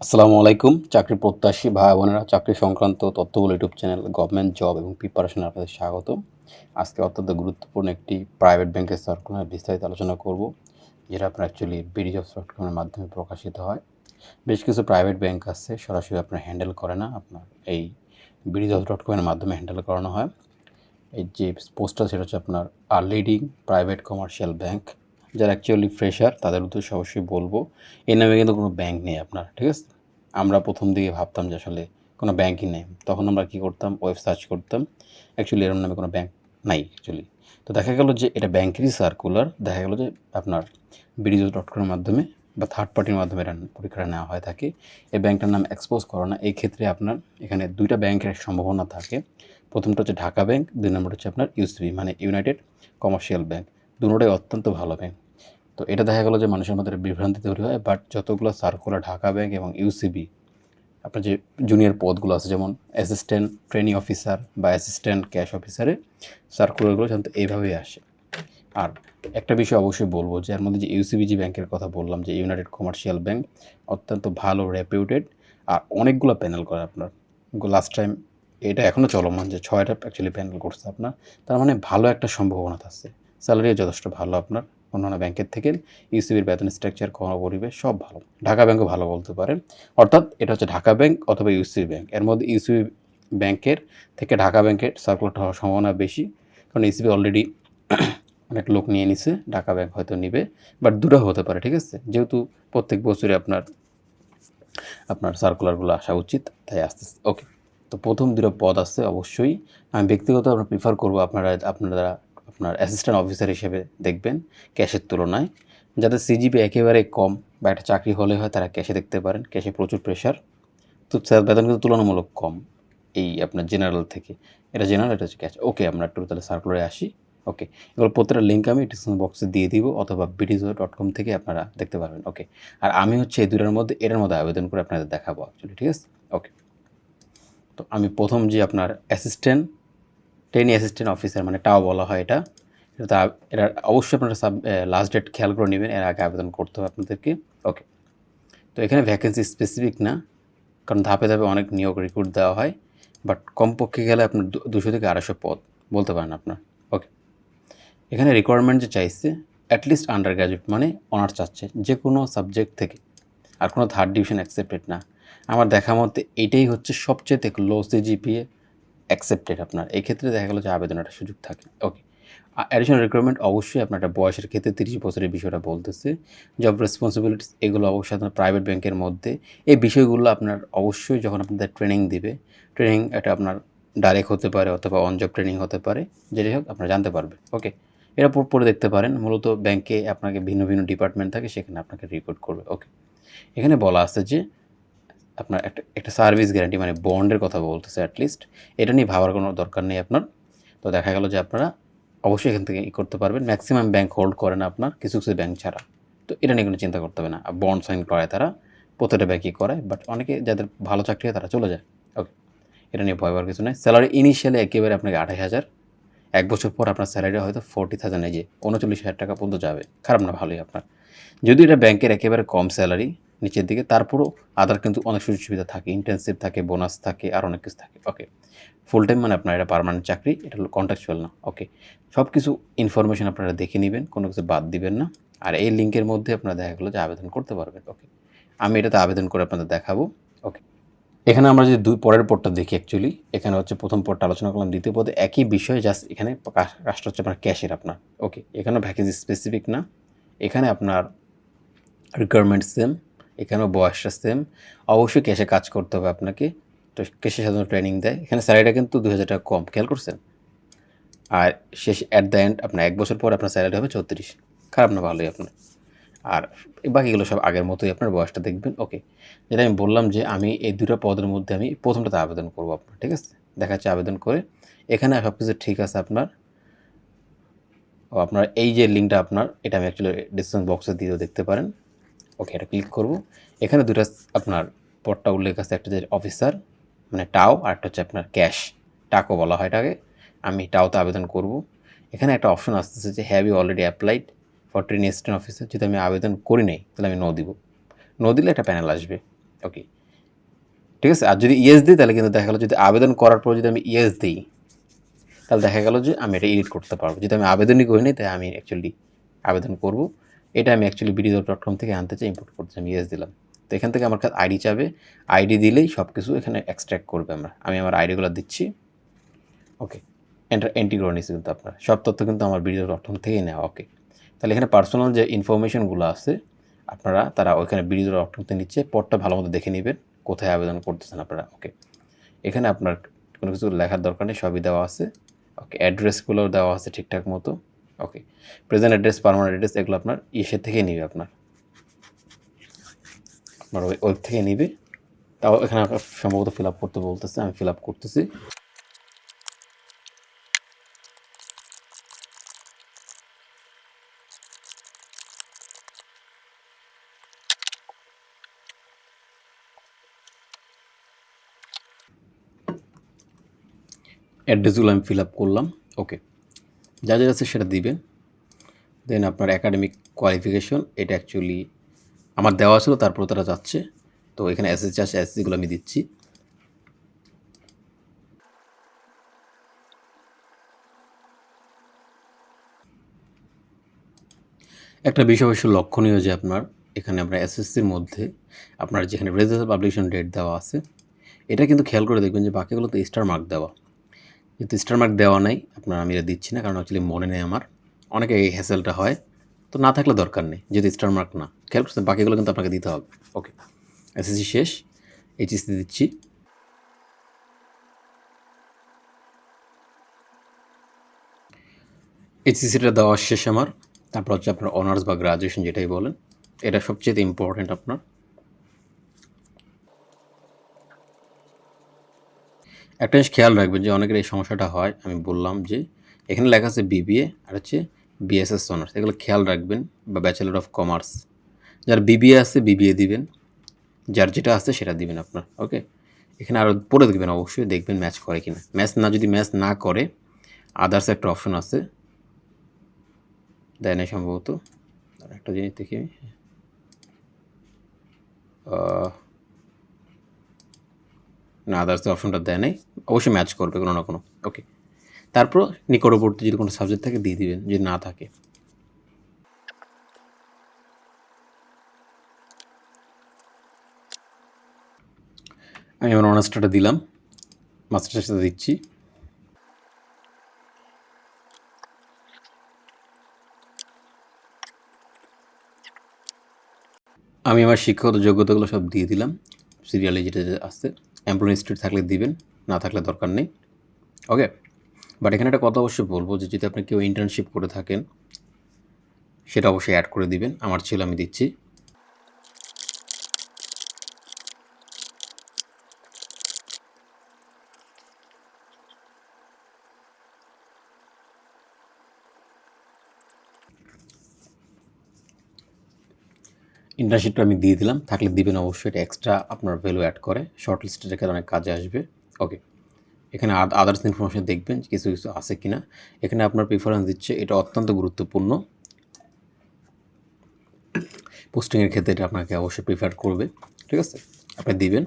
আসসালামু আলাইকুম, চাকরি প্রত্যাশী ভাই বোনেরা। চাকরি সংক্রান্ত তথ্যগুলো ইউটিউব চ্যানেল গভর্নমেন্ট জব এবং প্রিপারেশন আপনাদের স্বাগত আজকে অত্যন্ত গুরুত্বপূর্ণ একটি প্রাইভেট ব্যাংকের সার্কুলার বিস্তারিত আলোচনা করব, যেটা আপনার অ্যাকচুয়ালি বিডি জব কমের মাধ্যমে প্রকাশিত হয়। বেশ কিছু প্রাইভেট ব্যাংক আছে, সরাসরি আপনার হ্যান্ডেল করে না, আপনার এই বিডি জব ডট কমের মাধ্যমে হ্যান্ডেল করানো হয়। এই যে পোস্টটা সেটা হচ্ছে আপনার আর লিডিং প্রাইভেট কমার্শিয়াল ব্যাংক যারা অ্যাকচুয়ালি ফ্রেশার তাদের উদ্দেশ্যে অবশ্যই বলব, এর নামে কিন্তু কোনো ব্যাংক নেই আপনার, ঠিক আছে? আমরা প্রথম দিকে ভাবতাম যে আসলে কোনো ব্যাংকই নেই। তখন আমরা কী করতাম? ওয়েব সার্চ করতাম। অ্যাকচুয়ালি এরম নামে কোনো ব্যাংক নাই অ্যাকচুয়ালি তো দেখা গেল যে এটা ব্যাংকেরই সার্কুলার দেখা গেল যে আপনার বিডিজো ডট কমের মাধ্যমে বা থার্ড পার্টির মাধ্যমে এটা পরীক্ষাটা নেওয়া হয় থাকে। এই ব্যাংকটার নাম এক্সপোজ করো না। এই ক্ষেত্রে আপনার এখানে দুইটা ব্যাংকের সম্ভাবনা থাকে। প্রথমটা হচ্ছে ঢাকা ব্যাংক দুই নম্বর হচ্ছে আপনার ইউসিবি মানে ইউনাইটেড কমার্শিয়াল ব্যাংক দুটোটাই অত্যন্ত ভালো ব্যাংক তো এটা দেখা গেলো যে মানুষের মধ্যে বিভ্রান্তি তৈরি হয় বাট যতগুলো সার্কুলার ঢাকা ব্যাংক এবং ইউসিবি আপনার যে জুনিয়র পদগুলো আছে, যেমন অ্যাসিস্ট্যান্ট ট্রেনিং অফিসার বা অ্যাসিস্ট্যান্ট ক্যাশ অফিসারে সার্কুলারগুলো সাধারণত এইভাবেই আসে। আর একটা বিষয় অবশ্যই বলব যে, এর মধ্যে যে ইউসিবিজি ব্যাংকের কথা বললাম, যে ইউনাইটেড কমার্শিয়াল ব্যাংক অত্যন্ত ভালো রেপিউটেড আর অনেকগুলো প্যানেল করে আপনার। লাস্ট টাইম এটা এখনও চলমান, যে ছয়টা অ্যাকচুয়ালি প্যানেল করছে আপনার। তার মানে ভালো একটা সম্ভাবনা থাকছে স্যালারিও যথেষ্ট ভালো আপনার। অন্যান্য ব্যাংকের থেকে ইউসিবির বেতন স্ট্রাকচার কর্মপরিবেশ সব ভালো। ঢাকা ব্যাংকও ভালো বলতে পারেন। অর্থাৎ এটা হচ্ছে ঢাকা ব্যাংক অথবা ইউসিবি ব্যাংক। এর মধ্যে ইউসিবি ব্যাংকের থেকে ঢাকা ব্যাংকের সার্কুলার হওয়ার সম্ভাবনা বেশি। কারণ ইউসিবি অলরেডি অনেক লোক নিয়ে নিছে, ঢাকা ব্যাংক হয়তো নিবে বাট দুটো হতে পারে, ঠিক আছে? যেহেতু প্রত্যেক বছরে আপনার আপনার সার্কুলারগুলো আসা উচিত, তাই আসতে ওকে তো প্রথম দুটো পদ আছে অবশ্যই। আমি ব্যক্তিগত আপনার প্রিফার করব আপনারা আপনারা আপনার অ্যাসিস্ট্যান্ট অফিসার হিসেবে দেখবেন ক্যাশের তুলনায়। যাদের সিজিপি একেবারে কম বা একটা চাকরি হলে হয় তারা ক্যাশে দেখতে পারেন ক্যাশে প্রচুর প্রেশার তো স্যার বেতন কিন্তু তুলনামূলক কম এই আপনার জেনারেল থেকে। এটা জেনারেল এটা হচ্ছে ক্যাশ ওকে আমরা একটু তাহলে সার্কুলারে আসি। ওকে এগুলো প্রত্যেকটা লিঙ্ক আমি ডিসক্রিপশন বক্সে দিয়ে দিব অথবা বিডিজো ডট কম থেকে আপনারা দেখতে পারবেন। ওকে আর আমি হচ্ছে এই দুটার মধ্যে, এটার মধ্যে আবেদন করে আপনাদের দেখাবো অ্যাকচুয়ালি ঠিক আছে? ওকে তো আমি প্রথম যে আপনার অ্যাসিস্ট্যান্ট ট্রেনি অ্যাসিস্ট্যান্ট অফিসার মানে টাও বলা হয় এটা। এটা এটা অবশ্যই আপনারা সাব লাস্ট ডেট খেয়াল করে নেবেন, এর আগে আবেদন করতে হবে আপনাদেরকে। ওকে তো এখানে ভ্যাকেন্সি স্পেসিফিক না, কারণ ধাপে ধাপে অনেক নিয়োগ রিক্রুট দেওয়া হয় বাট কমপক্ষে গেলে আপনার দুশো থেকে আড়াইশো পদ, বলতে পারেন আপনার। ওকে এখানে রিকোয়ারমেন্ট যে চাইছে অ্যাটলিস্ট আন্ডার গ্র্যাজুয়েট মানে অনার্স চাচ্ছে যে কোনো সাবজেক্ট থেকে। আর কোনো থার্ড ডিভিশন অ্যাকসেপ্টেড না। আমার দেখা মতে এটাই হচ্ছে সবচেয়ে লো সিজিপিএ অ্যাকসেপ্টেড আপনার। এই ক্ষেত্রে দেখা গেলো যে আবেদন একটা সুযোগ থাকে। ওকে অ্যাডিশনাল রিকোয়ারমেন্ট অবশ্যই আপনার একটা বয়সের ক্ষেত্রে তিরিশ বছরের বিষয়টা বলতেছে। জব রেসপন্সিবিলিটিস এগুলো অবশ্যই আপনার প্রাইভেট ব্যাংকের মধ্যে। এই বিষয়গুলো আপনার অবশ্যই যখন আপনাদের ট্রেনিং দিবে ট্রেনিং এটা আপনার ডাইরেক্ট হতে পারে অথবা অন জব ট্রেনিং হতে পারে যেটাই হোক আপনারা জানতে পারবে ওকে এরা পরে দেখতে পারেন। মূলত ব্যাংকে আপনাকে ভিন্ন ভিন্ন ডিপার্টমেন্ট থাকে, সেখানে আপনাকে রিপোর্ট করবে। ওকে এখানে বলা আছে যে আপনার একটা একটা সার্ভিস গ্যারান্টি মানে বন্ডের কথা বলতেছে অ্যাটলিস্ট এটা নিয়ে ভাবার কোনো দরকার নেই আপনার। তো দেখা গেল যে আপনারা অবশ্যই এখান থেকে করতে পারবেন। ম্যাক্সিমাম ব্যাংক হোল্ড করে না আপনার, কিছু কিছু ব্যাংক ছাড়া। তো এটা নিয়ে কোনো চিন্তা করতে হবে না। বন্ড সাইন করে তারা প্রত্যেকটা ব্যাংকই করে বাট অনেকে যাদের ভালো চাকরি হয় তারা চলে যায়। ওকে এটা নিয়ে ভয় কিছু নেই। স্যালারি ইনিশিয়ালি একেবারে আপনাকে আড়াই হাজার। এক বছর পর আপনার স্যালারি হয়তো ফোর্টি থাউজেন্ড এই যে, উনচল্লিশ হাজার টাকা পর্যন্ত যাবে। খারাপ না, ভালোই আপনার। যদি এটা ব্যাংকের একেবারে কম স্যালারি নিচের দিকে, তারপরও আদার কিন্তু অনেক সুযোগ সুবিধা থাকে ইন্টেন্সিভ থাকে বোনাস থাকে, আর অনেক কিছু থাকে। ওকে ফুল টাইম মানে আপনার এটা পারমানেন্ট চাকরি, এটা হলো কন্ট্রাকচুয়াল না। ওকে সব কিছু ইনফরমেশন আপনারা দেখে নেবেন, কোনো কিছু বাদ দিবেন না। আর এই লিঙ্কের মধ্যে আপনারা দেখা গেলো যে আবেদন করতে পারবেন। ওকে আমি এটাতে আবেদন করে আপনাদের দেখাবো। ওকে এখানে আমরা যদি দুই পরের পদটা দেখি অ্যাকচুয়ালি এখানে হচ্ছে প্রথম পদটা আলোচনা করলাম, দ্বিতীয় পদে একই বিষয় জাস্ট এখানে কাজটা হচ্ছে আপনার ক্যাশের আপনার। ওকে এখানেও ভ্যাকেন্সি স্পেসিফিক না। এখানে আপনার রিকোয়ারমেন্ট সেম এখানেও বয়সটা সেম অবশ্যই ক্যাশে কাজ করতে হবে আপনাকে। তো ক্যাশে সাধারণত ট্রেনিং দেয়। এখানে স্যালারিটা কিন্তু দু হাজার টাকা কম, খেয়াল করছেন? আর শেষ অ্যাট দ্য এন্ড আপনার এক বছর পর আপনার স্যালারি হবে চৌত্রিশ। খারাপ না, ভালোই আপনার। আর বাকিগুলো সব আগের মতোই আপনার বয়সটা দেখবেন ওকে যেটা আমি বললাম যে আমি এই দুটো পদের মধ্যে আমি প্রথমটাতে আবেদন করব আপনার, ঠিক আছে? দেখা যাচ্ছে আবেদন করে। এখানে সব কিছু ঠিক আছে আপনার। ও আপনার এই যে লিঙ্কটা আপনার, এটা আমি অ্যাকচুয়ালি ডিসক্রিপশন বক্সে দিয়েও দেখতে পারেন। ওকে, এটা ক্লিক করব। এখানে দুটো আপনার পদটা উল্লেখ আছে, একটা যে অফিসার মানে টাও, আর একটা হচ্ছে আপনার ক্যাশ টাকো বলা হয় এটাকে। আমি টাওতে আবেদন করব। এখানে একটা অপশন আসতেছে যে have you already applied for train assistant officer যদি আমি আবেদন করি নাই, তাহলে আমি নো দিব। নো দিলে একটা প্যানেল আসবে। ওকে ঠিক আছে? আর যদি ইয়েস দিই, তাহলে কিন্তু দেখা গেলো, যদি আবেদন করার পর যদি আমি ইয়েস দিই, তাহলে দেখা গেল যে আমি এটা এডিট করতে পারব। যদি আমি আবেদনই করি করিনি তাই আমি অ্যাকচুয়ালি আবেদন করব। এটা আমি অ্যাকচুয়ালি বিডিও ডট কম থেকে আনতে চাই ইম্পোর্ট করতে আমি ইয়েস দিলাম। তো এখান থেকে আমার কাছে আইডি চাবে। আইডি দিলেই সব কিছু এখানে এক্সট্র্যাক্ট করবে আমরা। আমি আমার আইডিগুলো দিচ্ছি। ওকে এন্টার এন্ট্রি করে নিচ্ছি কিন্তু আপনার। সব তথ্য কিন্তু আমার বিডিও ডট কম থেকেই নেওয়া ওকে তাহলে এখানে পার্সোনাল যে ইনফরমেশনগুলো আছে, আপনারা, তারা ওইখানে বিডিও ডট কম থেকে নিচ্ছে, পটটা ভালো মতো দেখে নেবেন, কোথায় আবেদন করতেছেন আপনারা ওকে এখানে আপনার কোনো কিছু লেখার দরকার নেই, সবই দেওয়া আছে। ওকে অ্যাড্রেসগুলো দেওয়া আছে ঠিকঠাক মতো। Okay present address permanent address এগুলো আপনার ইসের থেকে নিবে আপনার। আপনার ওয়েব থেকে নিবে। তাও এখানে সম্ভবত ফিল আপ করতে বলতেছে, আমি ফিল আপ করতেছি অ্যাড্রেসগুলো আমি ফিল আপ করলাম। ওকে যা যা আছে সেটা দিবেন। দেন আপনার একাডেমিক কোয়ালিফিকেশন এটা অ্যাকচুয়ালি আমার দেওয়া ছিল, তারপর তারা যাচ্ছে। তো এখানে এসএসসি আছে এসএসসিগুলো আমি দিচ্ছি। একটা বিষয় অবশ্য লক্ষণীয় যে আপনার, এখানে আপনার এসএসসির মধ্যে আপনার যেখানে রেজাল্ট পাবলিকেশন ডেট দেওয়া আছে, এটা কিন্তু খেয়াল করে দেখবেন যে বাকিগুলোতে স্টার মার্ক দেওয়া। কিন্তু স্টার মার্ক দেওয়া নাই, আপনার আমি এটা দিচ্ছি না, কারণ অ্যাকচুয়ালি মনে নেই আমার। অনেকে এই হ্যাসেলটা হয়। তো না থাকলে দরকার নেই যদি স্টার মার্ক না। খেয়াল করছেন, বাকিগুলো কিন্তু আপনাকে দিতে হবে। ওকে এসএসসি শেষ এইচএসসি দিচ্ছি। এইচএসসিটা দেওয়া শেষ আমার। তারপর হচ্ছে আপনার অনার্স বা গ্রাজুয়েশন যেটাই বলেন, এটা সবচেয়ে ইম্পর্ট্যান্ট আপনার। একটা জিনিস খেয়াল রাখবেন যে অনেকের এই সমস্যাটা হয়, আমি বললাম যে এখানে লেখা আছে বিবিএ আর হচ্ছে বিএসএস অনার্স এগুলো খেয়াল রাখবেন বা ব্যাচেলার অফ কমার্স যার বিবিএ আছে বিবিএ দিবেন, যার যেটা আছে সেটা দিবেন আপনার ওকে এখানে আরও পড়ে দেখবেন, অবশ্যই দেখবেন ম্যাচ করে কিনা। ম্যাচ না, যদি ম্যাচ না করে আদার্স একটা অপশন আছে। দেয় না সম্ভবত একটা জিনিস দেখি আমি না আদার্স অপশনটা দেয় নাই। অবশ্যই ম্যাচ করবে কোনো না কোনো। ওকে তারপর নিকটবর্তী যদি কোনো সাবজেক্ট থাকে, দিয়ে দিবেন। যদি না থাকে। আমি আমার অনার্সটা দিলাম। মাস্টার্সের সাথে দিচ্ছি। আমি আমার শিক্ষাগত যোগ্যতাগুলো সব দিয়ে দিলাম। সিরিয়ালে যেটা যেটা আসছে স্ট্রিট থাকলে দিবেন, না থাকলে দরকার নেই। ওকে বাট এখানে একটা কথা অবশ্যই বলব যে, যদি আপনি কেউ ইন্টার্নশিপ করে থাকেন, সেটা অবশ্যই অ্যাড করে দিবেন। আমার ছেলে আমি দিচ্ছি। ইন্টার্নশিপটা আমি দিয়ে দিলাম। থাকলে দিবেন অবশ্যই, এটা এক্সট্রা আপনার ভ্যালু অ্যাড করে। শর্ট লিস্টে রেখে অনেক কাজে আসবে। ওকে এখানে আদার্স ইনফরমেশন দেখবেন, কিছু কিছু আছে কি না এখানে আপনার প্রিফারেন্স দিচ্ছে, এটা অত্যন্ত গুরুত্বপূর্ণ। পোস্টিংয়ের ক্ষেত্রে এটা আপনাকে অবশ্যই প্রিফার করবে। ঠিক আছে? আপনি দিবেন।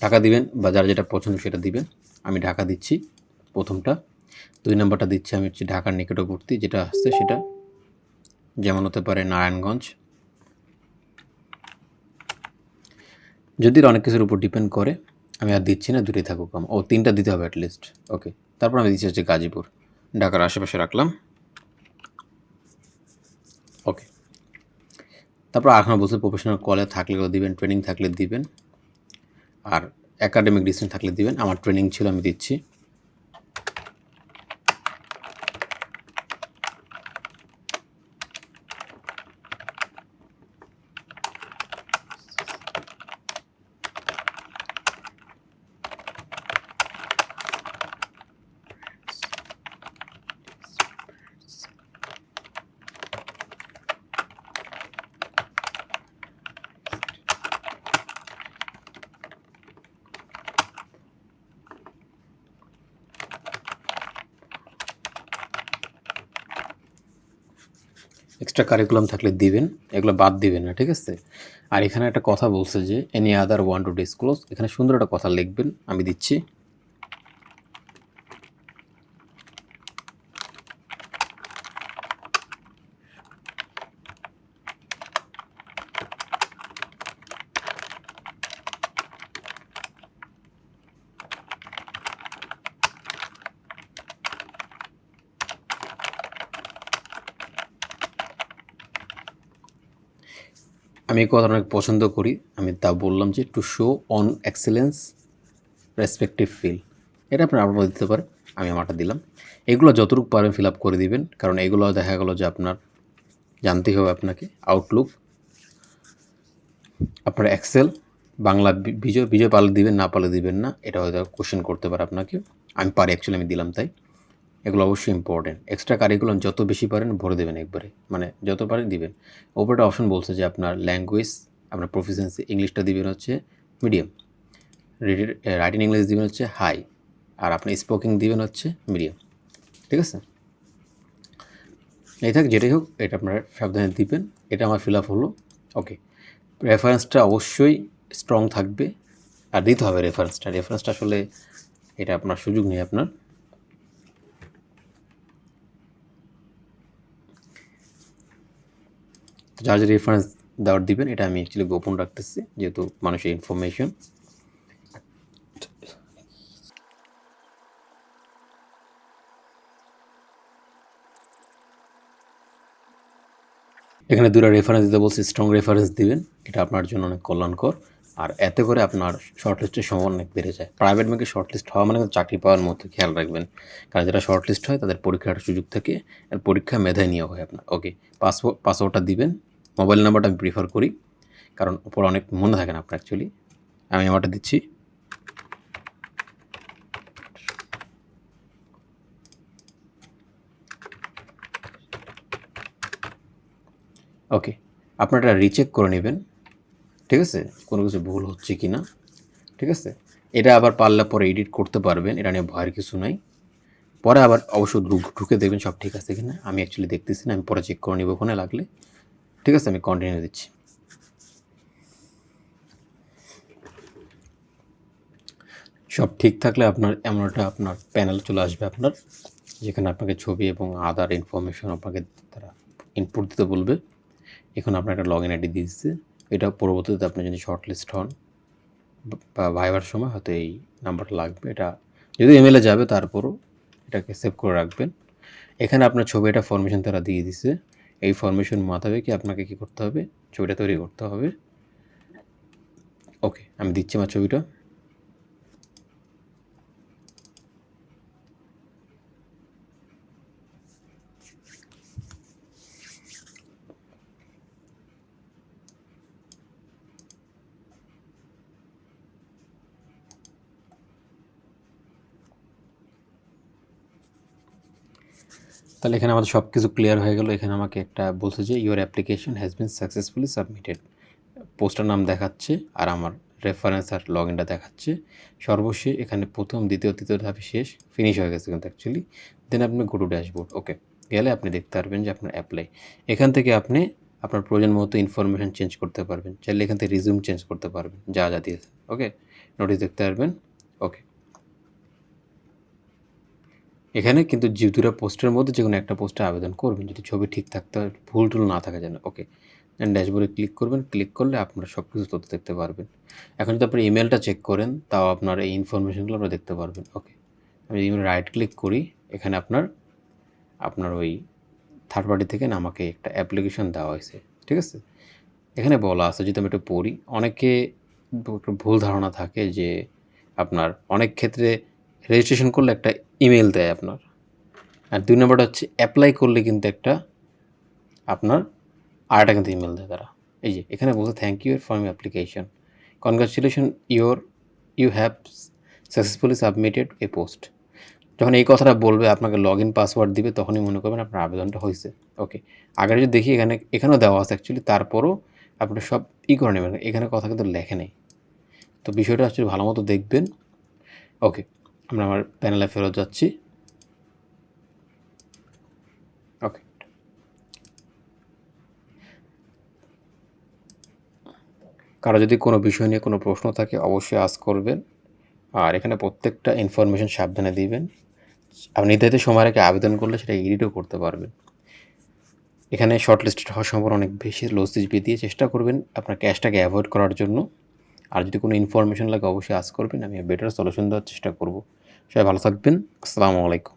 টাকা দিবেন বা যার যেটা পছন্দ সেটা দিবেন। আমি ঢাকা দিচ্ছি প্রথমটা। দুই নম্বরটা দিচ্ছি আমি হচ্ছে ঢাকার নিকটবর্তী যেটা আসছে সেটা। যেমন হতে পারে নারায়ণগঞ্জ। যদি অনেক কিছুর উপর ডিপেন্ড করে, আমি আর দিচ্ছি না দুটোই থাকুক আমার। ও, তিনটা দিতে হবে অ্যাটলিস্ট ওকে তারপর আমি দিচ্ছি হচ্ছে গাজীপুর। ঢাকার আশেপাশে রাখলাম। ওকে তারপর এখনও বলছে প্রফেশনাল কলে থাকলে দিবেন ট্রেনিং থাকলে দিবেন। আর একাডেমিক ডিস্টেন্স থাকলে দিবেন। আমার ট্রেনিং ছিল, আমি দিচ্ছি। এক্সট্রা কারিকুলাম থাকলে দিবেন, এগুলো বাদ দিবেন না, ঠিক আছে? আর এখানে একটা কথা বলছে যে any other want to disclose এখানে সুন্দর একটা কথা লিখবেন, আমি দিচ্ছি। আমি এই কথাটা অনেক পছন্দ করি। আমি তা বললাম যে to show on excellence respective fill এটা আপনার আপনার দিতে পারে, আমি আমারটা দিলাম। এগুলো যতটুকু পারেন ফিল আপ করে দিবেন, কারণ এগুলো দেখা গেলো যে আপনার জানতেই হবে আপনাকে আউটলুক আপনার এক্সেল বাংলা বিজয় বিজয় পালে দিবেন, না পালে দিবেন না, এটা হয়তো কোশ্চেন করতে পারে আপনাকে। আমি পারি অ্যাকচুয়ালি আমি দিলাম তাই। এগুলো অবশ্যই ইম্পর্টেন্ট এক্সট্রা কারিকুলাম যত বেশি পারেন ভরে দেবেন একবারে। মানে যত পারেন দিবেন। ওপরটা অপশন বলছে যে আপনার ল্যাঙ্গুয়েজ আপনার প্রফিসিয়েন্সি ইংলিশটা দিবেন হচ্ছে মিডিয়াম রাইটিং ইংলিশ দিবেন হচ্ছে হাই আর আপনি স্পোকিং দিবেন হচ্ছে মিডিয়াম ঠিক আছে? এই থাক, যেটাই হোক, এটা আপনারা সাবধানে দিবেন। এটা আমার ফিল আপ হলো। ওকে রেফারেন্সটা অবশ্যই স্ট্রং থাকবে। আর দিতে হবে রেফারেন্সটা রেফারেন্সটা আসলে এটা আপনার সুযোগ নেই আপনার। যার যে রেফারেন্স দেওয়ার দিবেন, এটা আমি অ্যাকচুয়ালি গোপন রাখতেছি, যেহেতু মানুষের ইনফরমেশন এখানে দুটো রেফারেন্স দিতে বলছি স্ট্রং রেফারেন্স দিবেন, এটা আপনার জন্য অনেক কল্যাণকর। আর এতে করে আপনার শর্ট লিস্টের সম্ভাবনা অনেক বেড়ে যায়। প্রাইভেট ব্যাংকে শর্ট লিস্ট হওয়া মানে চাকরি পাওয়ার মতো খেয়াল রাখবেন। কারণ যারা শর্ট লিস্ট হয়, তাদের পরীক্ষার সুযোগ থাকে, আর পরীক্ষা মেধায় নিয়োগ হয় আপনার। ওকে পাসপোর্ট পাসওয়ার্ডটা দিবেন মোবাইল নাম্বারটা আমি প্রিফার করি, কারণ ওপর অনেক মনে থাকে না আপনার অ্যাকচুয়ালি আমি আমারটা দিচ্ছি। ওকে আপনারা রিচেক করে নেবেন, ঠিক আছে? কোনো কিছু ভুল হচ্ছে কি না ঠিক আছে? এটা আবার পারলে পরে এডিট করতে পারবেন, এটা নিয়ে ভয়ের কিছু নাই। পরে আবার অবশ্য ঢুকে দেখবেন সব ঠিক আছে কিনা। আমি অ্যাকচুয়ালি দেখতেছি না, আমি পরে চেক করে নিব ওখানে লাগলে। ঠিক আছে, আমি কন্টিনিউ দিচ্ছি। সব ঠিক থাকলে আপনার এমন একটা আপনার প্যানেল চলে আসবে আপনার, যেখানে আপনাকে ছবি এবং আদার ইনফরমেশন আপনাকে তারা ইনপুট দিতে বলবে। এখন আপনার একটা লগ ইন আইডি দিয়ে দিচ্ছে। এটা পরবর্তীতে আপনি যদি শর্ট লিস্ট হন, বা ভাইবার সময় হয়তো এই নাম্বারটা লাগবে। এটা যদি ইমেলে যাবে, তারপরও এটাকে সেভ করে রাখবেন। এখানে আপনার ছবি একটা ফরমেশন তারা দিয়ে দিছে। এই ফরমেশন মাথাবে কি আপনাকে কি করতে হবে? ছবিটা তৈরি করতে হবে। ওকে আমি দিচ্ছি আমার ছবিটা। তাহলে এখানে আমাদের সব কিছু ক্লিয়ার হয়ে গেল। এখানে আমাকে একটা বলছে যে your application has been successfully submitted poster নাম দেখাচ্ছে আর আমার রেফারেন্স আর লগ ইনটা দেখাচ্ছে। সর্বশেষ এখানে প্রথম, দ্বিতীয়, তৃতীয় ধাপে শেষ ফিনিশ হয়ে গেছে কিন্তু অ্যাকচুয়ালি দেন আপনি গো টু ড্যাশবোর্ড ওকে গেলে আপনি দেখতে পারবেন যে আপনার অ্যাপ্লাই এখান থেকে আপনি আপনার প্রয়োজন মতো ইনফরমেশন চেঞ্জ করতে পারবেন। চাইলে এখান থেকে রিজিউম চেঞ্জ করতে পারবেন, যা যা দিয়েছে ওকে নোটিস দেখতে পারবেন ওকে এখানে কিন্তু যে দুটো পোস্টের মধ্যে যে কোনো একটা পোস্টে আবেদন করবেন। যদি ছবি ঠিক থাকতে ভুল টুল না থাকে যেন ওকে ড্যাশবোর্ডে ক্লিক করবেন। ক্লিক করলে আপনারা সব কিছু তথ্য দেখতে পারবেন। এখন যদি আপনি ইমেলটা চেক করেন, তাও আপনার এই ইনফরমেশনগুলো আপনারা দেখতে পারবেন ওকে আমি ইমেল রাইট ক্লিক করি, এখানে আপনার আপনার ওই থার্ড পার্টি থেকে না আমাকে একটা অ্যাপ্লিকেশন দেওয়া হয়েছে, ঠিক আছে? এখানে বলা আছে, যদি আমি একটু পড়ি, অনেকে ভুল ধারণা থাকে যে আপনার অনেক ক্ষেত্রে রেজিস্ট্রেশন করলে একটা ইমেল দেয় আপনার। আর দুই নম্বরটা হচ্ছে অ্যাপ্লাই করলে কিন্তু একটা আপনার আর একটা কিন্তু ইমেল দেয় তারা। এই যে, এখানে বলছে thank you for my application congratulation your you have successfully submitted a post যখন এই কথাটা বলবে, আপনাকে লগ ইন পাসওয়ার্ড দিবে, তখনই মনে করবেন আপনার আবেদনটা হয়েছে। ওকে আগে যদি দেখি, এখানে, এখানেও দেওয়া আছে অ্যাকচুয়ালি তারপরও আপনি সব ই করে নেবেন। এখানে কথা কিন্তু লেখে নেই। তো বিষয়টা অ্যাকচুয়ালি ভালো মতো দেখবেন। ওকে আমরা আমার প্যানেলে ফেরত যাচ্ছি। ওকে কারও যদি কোনো বিষয় নিয়ে কোনো প্রশ্ন থাকে, অবশ্যই আজ করবেন। আর এখানে প্রত্যেকটা ইনফরমেশান সাবধানে দিবেন। আপনি নির্ধারিত সময় রেখে আবেদন করলে সেটা এডিটও করতে পারবেন। এখানে শর্ট লিস্টেড হওয়ার সম্ভাবনা অনেক বেশি। লো বেঁধিয়ে চেষ্টা করবেন আপনার ক্যাশটাকে অ্যাভয়েড করার জন্য। আর যদি কোনো ইনফরমেশন লাগে অবশ্যই আজ করবেন, আমি বেটার সলিউশন দেওয়ার চেষ্টা করব। সবাই ভালো থাকবেন। আসসালামু আলাইকুম।